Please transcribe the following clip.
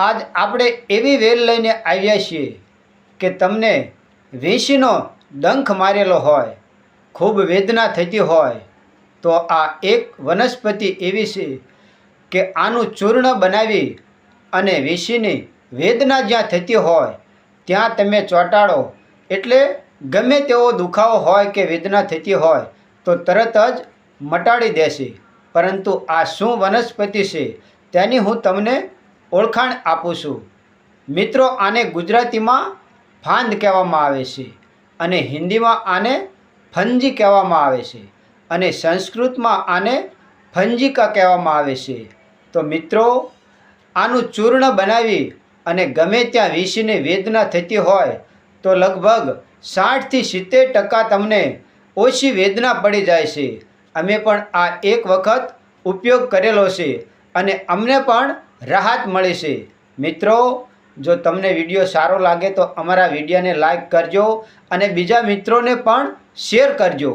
આજ આપણે એવી વેલ લઈને આવ્યા છીએ કે તમને વીંછીનો ડંખ મારેલો હોય, ખૂબ વેદના થતી હોય, તો આ એક વનસ્પતિ એવી છે કે આનું ચૂર્ણ બનાવી અને વીંછીની વેદના જ્યાં થતી હોય, ત્યાં તમે ચોંટાડો. એટલે ગમે તેવો દુખાવો હોય કે વેદના થતી હોય, તો તરત જ મટાડી દેશે. પરંતુ આ શું વનસ્પતિ છે, તેની હું તમને ઓળખાણ આપું છું. મિત્રો આને ગુજરાતીમાં ફાંદ કહેવામાં આવે છે અને હિન્દીમાં આને ફંજી કહેવામાં આવે છે અને સંસ્કૃતમાં આને ફંજિકા કહેવામાં આવે છે. તો મિત્રો, આનું ચૂર્ણ બનાવી અને ગમે ત્યાં વીસીને વેદના થતી હોય તો લગભગ સાઠથી સિત્તેર ટકા તમને ઓછી વેદના પડી જાય છે. અમે પણ આ એક વખત ઉપયોગ કરેલો છે અને અમને પણ રાહત મળે છે. મિત્રો, જો તમને વીડિયો સારો લાગે તો અમારા વિડીયોને લાઈક કરજો અને બીજા મિત્રોને પણ શેર કરજો.